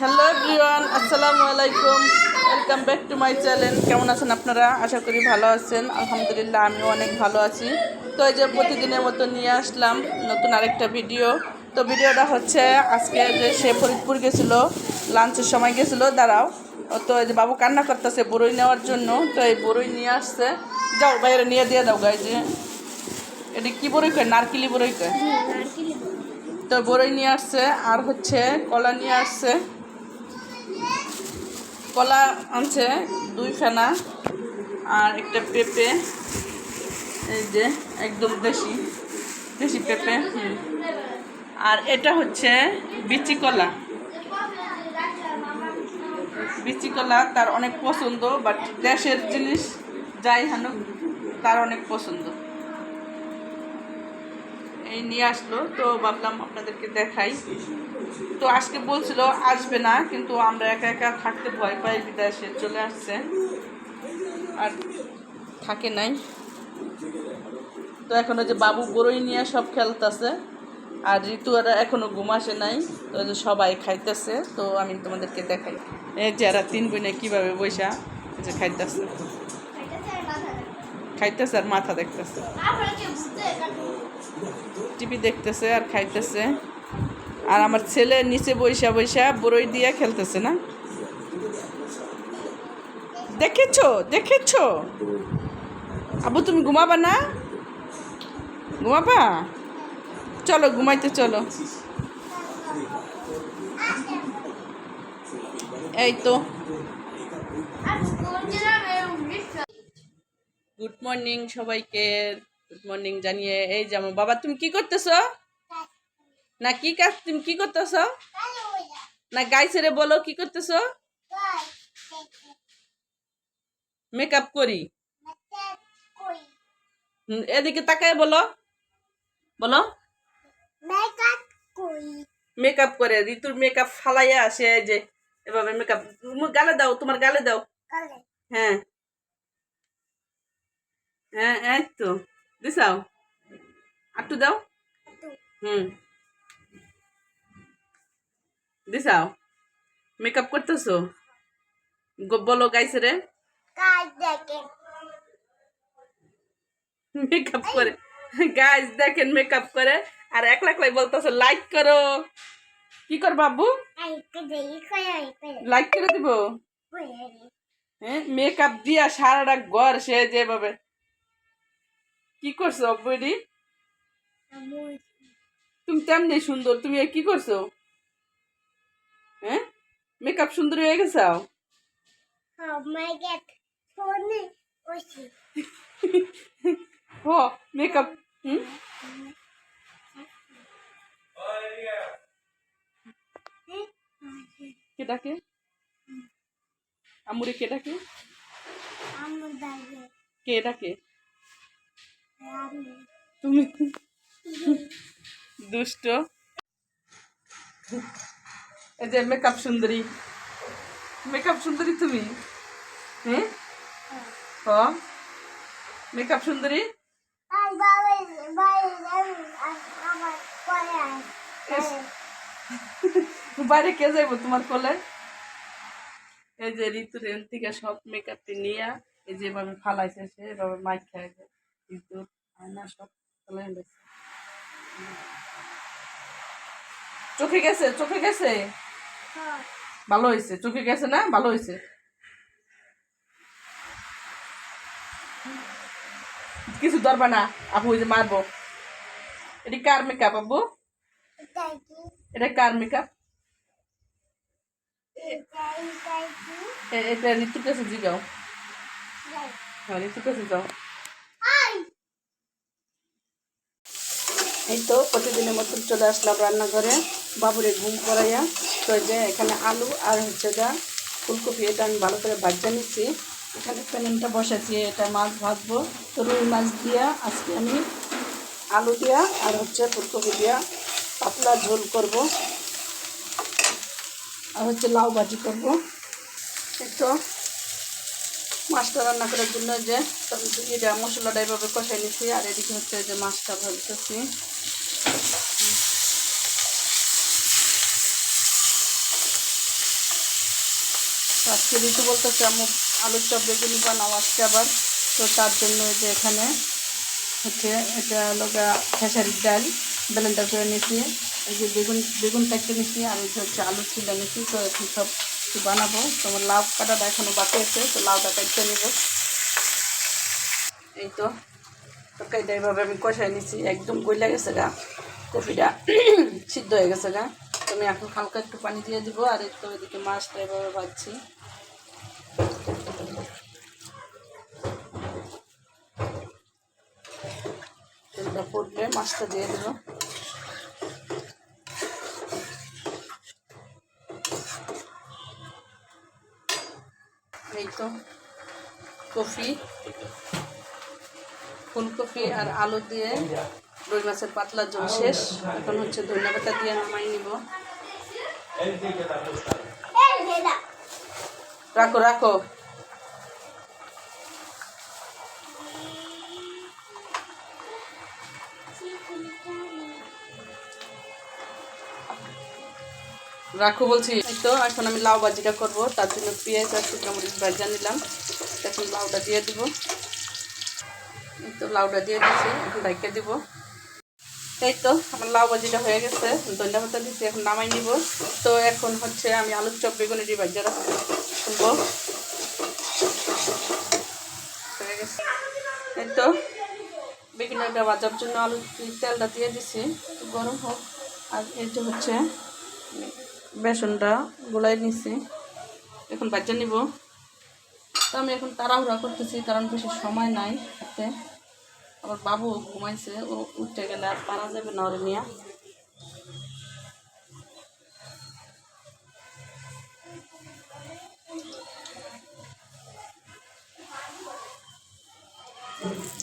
Hello everyone আসসালামু আলাইকুম। Welcome back to my channel কেমন আছেন আপনারা? আশা করি ভালো আছেন। আলহামদুলিল্লাহ আমিও অনেক ভালো আছি। তো এই যে প্রতিদিনের মতো নিয়ে আসলাম নতুন আরেকটা ভিডিও তো ভিডিওটা হচ্ছে আজকে যে সে ফরিদপুর গেছিল লাঞ্চের সময় গেছিল দাঁড়াও। তো এই যে বাবু কান্না করতেছে বড়ই নেওয়ার জন্য। তো এই বড়ই নিয়ে আসছে। যাও বাইরে নিয়ে দিয়ে দাও গাই যে এটা কি বড়ই কয়? নারকেলি বড়ই কয়? তো বড়ই নিয়ে আসছে আর হচ্ছে কলা নিয়ে আসছে। কলা আনছে দুই ফেনা আর একটা পেঁপে, এই যে একদম দেশি দেশি পেঁপে আর এটা হচ্ছে বিচি কলা। বিচি কলা তার অনেক পছন্দ বাট দেশের জিনিস যাই হানুক, তার অনেক পছন্দ। নিয়ে আসলো, তো ভাবলাম আপনাদেরকে দেখাই। তো আজকে বলছিল আসবে না, কিন্তু আমরা একা একা থাকতে ভয় পাই বিদেশে চলে আসছে। আর থাকে নাই। তো এখন যে বাবু বড়ই নিয়ে সব খেলতেছে, আর ঋতু আর এখনও ঘুম আসে নাই, তো সবাই খাইতেছে, তো আমি তোমাদেরকে দেখাই। এই যে এরা তিন বোনে কীভাবে বৈশা যে খাইতেছে। খাইতেছে আর মাথা দেখতেছে। টিভি দেখতেছে আর খাইতেছে। আর আমার ছেলে নিচে বৈশা বৈশা বড়ই দিয়ে খেলতেছে না? দেখেছ? দেখেছ? আবু তুমি ঘুমাবা না? ঘুমাবা? চলো ঘুমাইতে চলো। এই তো। গুড মর্নিং সবাইকে। গুড মর্নিং জানিয়ে এই যে আমার বাবা তুমি কি করতেছো? না কি কাজ তুমি কি করতেছো? না গাই ছেড়ে বলো কি করতেছো? মেকআপ করি। এদিকে তাকায় বলো। বলো। মেকআপ করে। ঋতুর মেকআপ ফালাইয়া আসে এই যে এভাবে মেকআপ গালে দাও তোমার গালে দাও। হ্যাঁ। হ্যাঁ এই তো। দিসাও আটটু দাও হুম দিসাও মেকআপ করতেছো? বলো গাইছে রে মেকআপ করে। গাইজ দেখেন মেকআপ করে। আর এক লাখ লাই বলতেছে লাইক করো। কি কর বাবু লাইক করে দিব? হ্যাঁ মেকআপ দিয়া সারাটা ঘর সে যেভাবে কি করছ অব্বইডি তুমি তেমনি সুন্দর তুমি কি করছ? হ্যাঁ? মেকআপ সুন্দর হয়ে গেছাও হ মেকআপ হুম? কে ডাকে? আমুরে কে ডাকে? কে ডাকে? তুমি দুষ্ট। এই যে মেকআপ সুন্দরী। মেকআপ সুন্দরী তুমি? হ্যাঁ হ। মেকআপ সুন্দরী? বাইরে কে যাইব তোমার কোলে? এই যে ঋতুর এন থেকে সব মেকআপটি নিয়ে, এই যে যেভাবে ফালাইছে সে, এভাবে মাইক খাই আয়না সব গেছে। চোখে গেছে চোখে গেছে? ভালো হয়েছে চোখে গেছে না? ভালো হয়েছে? কিছু ধরবা না আপু ওই যে মারবো। এটি কার মেকআপ আপু? এটা কার মেকআপ এটা ঋতুর কাছে জিগাও হ্যাঁ ঋতুর কাছে যাও। এই তো প্রতিদিনের মতন চলে আসলাম রান্নাঘরে। বাবুরে ঘুম করাইয়া। তো যে এখানে আলু আর হচ্ছে যা ফুলকপি, এটা আমি ভালো করে ভাজা নিচ্ছি এখানে প্যানেনটা বসাচ্ছি এটা মাছ ভাজবো। তো রুই মাছ দিয়া আজকে আমি আলু দিয়া আর হচ্ছে ফুলকপি দিয়া পাতলা ঝোল করব। আর হচ্ছে লাউ ভাজি করব। এই তো মাছটা রান্না করার জন্য যে এটা মশলাটা এভাবে কষাই নিচ্ছি আর এদিকে হচ্ছে যে মাছটা ভাজতেছি। আজকে ঋতু বলতেছে আমি আলুর চপ বেগুনি বানাও আজকে আবার। তো তার জন্য যে এখানে হচ্ছে এটা লগা খেসারির ডাল ব্লেন্ডার করে নিয়েছি। এই যে বেগুন বেগুন কাটতে নিয়েছি আর এই যে হচ্ছে আলু ছিলে নিয়েছি। তো এখন সব বানাবো। তোমার লাউ কাটাটা এখনও বাকি আছে, তো লাউটা কাটতে নেব। এই তো তরকারিটা এইভাবে আমি কষাই নিছি একদম গইলা গেছে গা কপিটা সিদ্ধ হয়ে গেছে গা। তো আমি এখন হালকা একটু পানি দিয়ে দিব। আর একটু এদিকে মাছটা এভাবে ভাজছি। ফুটলে মাছটা দিয়ে দেব। এই তো কফি ফুলকপি আর আলু দিয়ে রুই মাছের পাতলা জল শেষ। এখন হচ্ছে ধনিয়া পাতা দিয়ে নামাই নিব। রাখো রাখো। রাখো বলছি। তো, এখন আমি লাউ ভাজিটা করব। তার জন্য পেঁয়াজ আর শুকনো মরিচ ভাজা নিলাম। এখন লাউটা দিয়ে দিব। তো, লাউটা দিয়ে দিচ্ছি এখন ঢাইকে দিব। এই তো, আমার লাউ ভাজিটা হয়ে গেছে। ধনিয়া পাতা দিচ্ছি এখন নামাই নিব। তো এখন হচ্ছে আমি আলুর চপ বেগুনি দিয়ে ভাজা শুনব। হয়ে গেছে। এই তো বেগুনিটা ভাজার জন্য আলু তেলটা দিয়ে দিছি। গরম হোক। আর এই হচ্ছে বেসনটা গোলাই নিছি। এখন বাচ্চা নিব। তো আমি এখন তাড়াহুড়া করতেছি, কারণ বেশি সময় নাই হাতে। আবার বাবু ঘুমাইছে, ও উঠতে গেলে আর পারা যাবে না ওরে নিয়ে। তো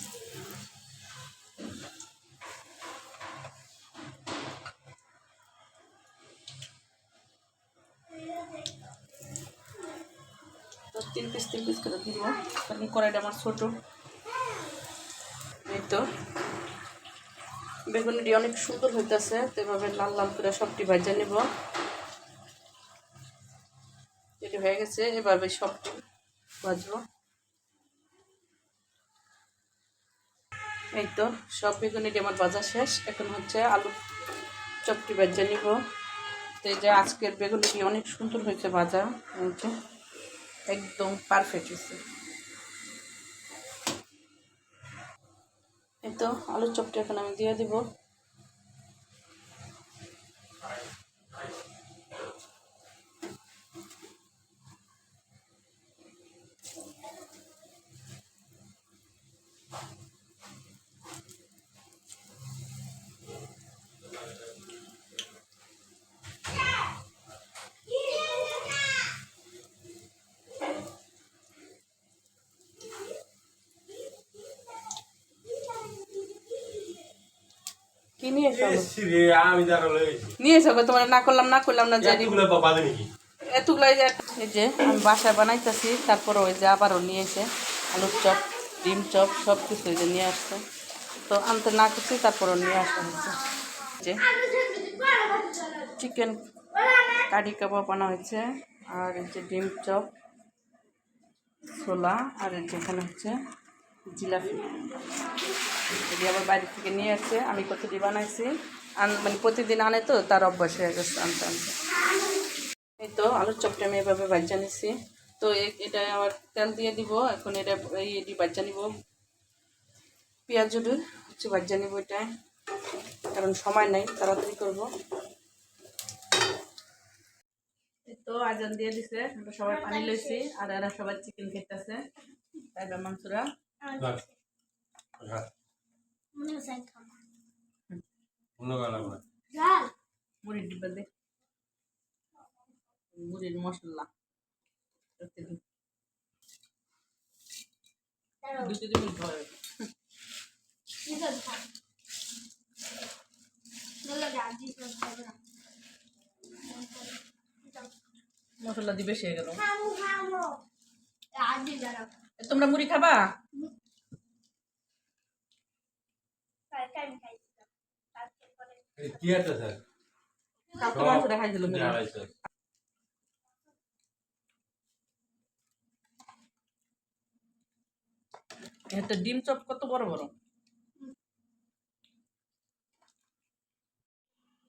তিন পিস তিন পিস করে দিব। কারণ কড়াইটা আমার ছোটো। এই তো। বেগুনিটি অনেক সুন্দর হইতেছে, তো এভাবে লাল লাল করে সবটি ভাজা নেব। এটি হয়ে গেছে, এভাবে সবটি ভাজবো। এই তো, সব বেগুনিটি আমার ভাজা শেষ। এখন হচ্ছে আলু চপটি ভাজা নিব। তো এই যে আজকের বেগুনিটি অনেক সুন্দর হয়েছে ভাজা। একদম পারফেক্ট হয়েছে। এই তো আলুর চপটা এখন আমি দিয়ে দিব। কি নিয়ে নিয়ে এসো তোমার না করলাম না করলাম না জানি। এতগুলাই এই যে আমি বাসায় বানাইতেছি তারপর ওই যে আবারও নিয়ে এসে আলুর চপ ডিম চপ সব কিছু যে নিয়ে আসছে। তো আনতে না করছি তারপরও নিয়ে আসা হয়েছে। যে চিকেন কারি কাবাব আনা হয়েছে আর এই যে ডিম চপ ছোলা আর এই যে এখানে হচ্ছে জিলাপি। এটি আবার বাইরে থেকে নিয়ে আসছে আমি কতটি বানাইছি। আন মানে প্রতিদিন আনে তো, তার অভ্যাস হয়ে গেছে আনতে আনতে। এই তো, আলুর চপটা আমি এভাবে বাজ্যা নিছি। তো এটা আবার তেল দিয়ে দিব, এখন এটা এই এটি বাজ্যা নিব। পেঁয়াজ জুড়ে হচ্ছে বাজ্যা নিব এটা, কারণ সময় নাই, তাড়াতাড়ি করব। তো, আজান দিয়ে দিছে, আমরা সবাই পানি লইছি, আর এরা সবাই চিকেন খেতেছে। তাই মাংসরা? অন্য গালা মুড়ির ডিব্বা দে মুড়ির মশলা করতে দিই দুটো দিন ধরে মশলা দিবে সে গেল তোমরা মুড়ি খাবা? ডিম চপ কত বড় বড়?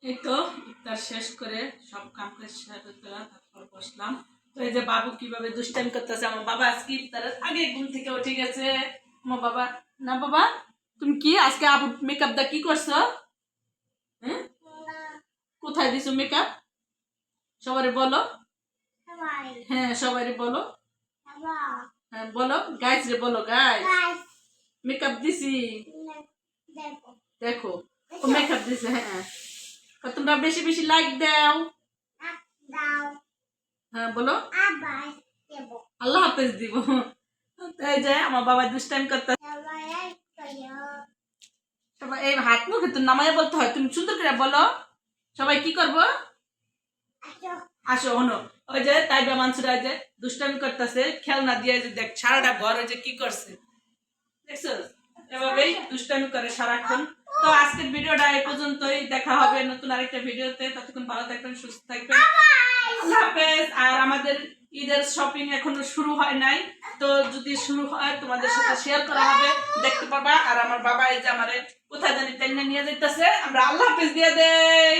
এই তো ইফতার শেষ করে সব কাম তারপর বসলাম। তো এই যে বাবু কীভাবে দুষ্টাইম করতেছে আমার বাবা আজকে ইফতারের আগে ঘুম থেকে উঠে গেছে। আমার বাবা না বাবা? তুমি কি আজকে আবু মেকআপ দা কি করছ হ্যাঁ কোথায় দিছো মেকআপ সবারে বলো হ্যাঁ সবারই বলো হ্যাঁ বলো গাইস রে বলো গাইস মেকআপ দিছি দেখো ও মেকআপ দিছে হ্যাঁ তো তোমরা বেশি বেশি লাইক দাও হ্যাঁ বলো আল্লাহ হাফেজ দিব তাই যে আমার বাবা দুষ্টাইম করতে সবাই এই হাত মুখ তো বলতে হয় তুমি সুন্দর করে বলো। সবাই কি করব? আসো। হনো ওই যে তাইবা মানসুরা যে দুষ্টামি করতেছে খেলনা দিয়ে যে দেখ সারাটা ঘর ওই যে কি করছে। দেখছ? এভাবেই দুষ্টামি করে সারাক্ষণ। তো আজকের ভিডিওটা এই পর্যন্তই। দেখা হবে নতুন আরেকটা ভিডিওতে। ততক্ষণ ভালো থাকবেন সুস্থ থাকবেন। আল্লাহ হাফেজ। আর আমাদের ঈদের শপিং এখনও শুরু হয় নাই। তো যদি শুরু হয়, তোমাদের সাথে শেয়ার করা হবে, দেখতে পাবা আর আমার বাবা এই যে আমার কোথায় জানি টেনে নিয়ে যেতেছে আমরা আল্লাহ হাফিজ দিয়ে দেই.